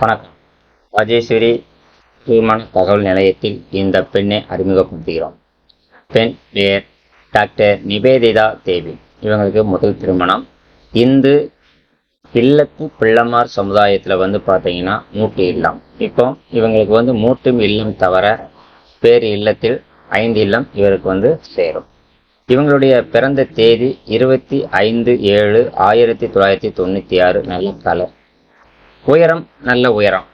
வணக்கம். ராஜேஸ்வரி திருமண தகவல் நிலையத்தில் இந்த பெண்ணை அறிமுகப்படுத்துகிறோம். பெண் பெயர் டாக்டர் நிவேதிதா தேவி. இவங்களுக்கு முதல் திருமணம். இந்து இல்லத்து பிள்ளமார் சமுதாயத்தில் வந்து பார்த்தீங்கன்னா மூட்டு இல்லம். இப்போ இவங்களுக்கு வந்து மூட்டும் இல்லம் தவிர பேர் இல்லத்தில் ஐந்து இல்லம் இவருக்கு வந்து சேரும். இவங்களுடைய பிறந்த தேதி இருபத்தி ஐந்து ஏழு ஆயிரத்தி தொள்ளாயிரத்தி தொண்ணூற்றி ஆறு. நல்ல கலர் உயரம் நல்ல உயரம்.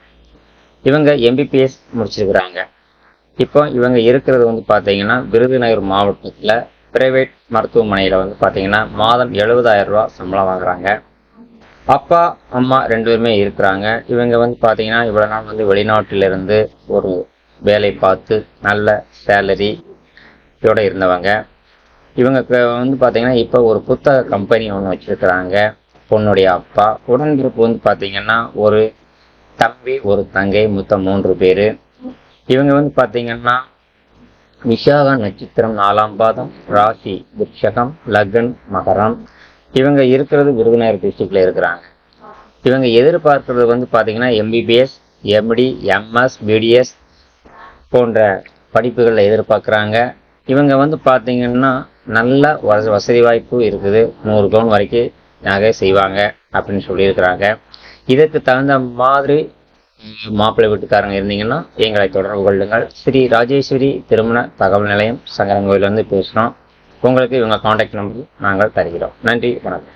இவங்க எம்பிபிஎஸ் முடிச்சிருக்கிறாங்க. இப்போ இவங்க இருக்கிறது வந்து பார்த்தீங்கன்னா விருதுநகர் மாவட்டத்தில் பிரைவேட் மருத்துவமனையில் வந்து பார்த்தீங்கன்னா மாதம் எழுபதாயிரம் ரூபா சம்பளம் வாங்குறாங்க. அப்பா அம்மா ரெண்டு பேருமே இருக்கிறாங்க. இவங்க வந்து பார்த்தீங்கன்னா இவ்வளோ நாள் வந்து வெளிநாட்டிலிருந்து ஒரு வேலை பார்த்து நல்ல சேலரி இதோட இருந்தவங்க. இவங்க க- வந்து பார்த்தீங்கன்னா இப்போ ஒரு புத்தக கம்பெனி ஒன்று வச்சுருக்கிறாங்க. பொண்ணுடைய அப்பா. உடன்பிறப்பு வந்து பார்த்தீங்கன்னா ஒரு தம்பி ஒரு தங்கை மொத்தம் மூன்று பேர். இவங்க வந்து பார்த்தீங்கன்னா விஷாக நட்சத்திரம் நாலாம் பாதம் ராசி விருஷகம் லக்ன் மகரம். இவங்க இருக்கிறது விருதுநகர் டிஸ்ட்ரிக்டில் இருக்கிறாங்க. இவங்க எதிர்பார்க்கறது வந்து பார்த்தீங்கன்னா எம்பிபிஎஸ் எம்டி எம்எஸ் பிடிஎஸ் போன்ற படிப்புகளில் எதிர்பார்க்குறாங்க. இவங்க வந்து பார்த்தீங்கன்னா நல்ல வச வசதி வாய்ப்பு இருக்குது. நூறு பவுன் வரைக்கும் நகை செய்வாங்க அப்படின்னு சொல்லியிருக்கிறாங்க. இதற்கு தகுந்த மாதிரி மாப்பிள்ளை வீட்டுக்காரங்க இருந்தீங்கன்னா எங்களை தொடர்பு கொள்ளுங்கள். ஸ்ரீ ராஜேஸ்வரி திருமண தகவல் நிலையம் சங்கரங்கோயிலேருந்து பேசுகிறோம் உங்களுக்கு இவங்க காண்டாக்ட் நம்பர் நாங்கள் தருகிறோம். நன்றி வணக்கம்.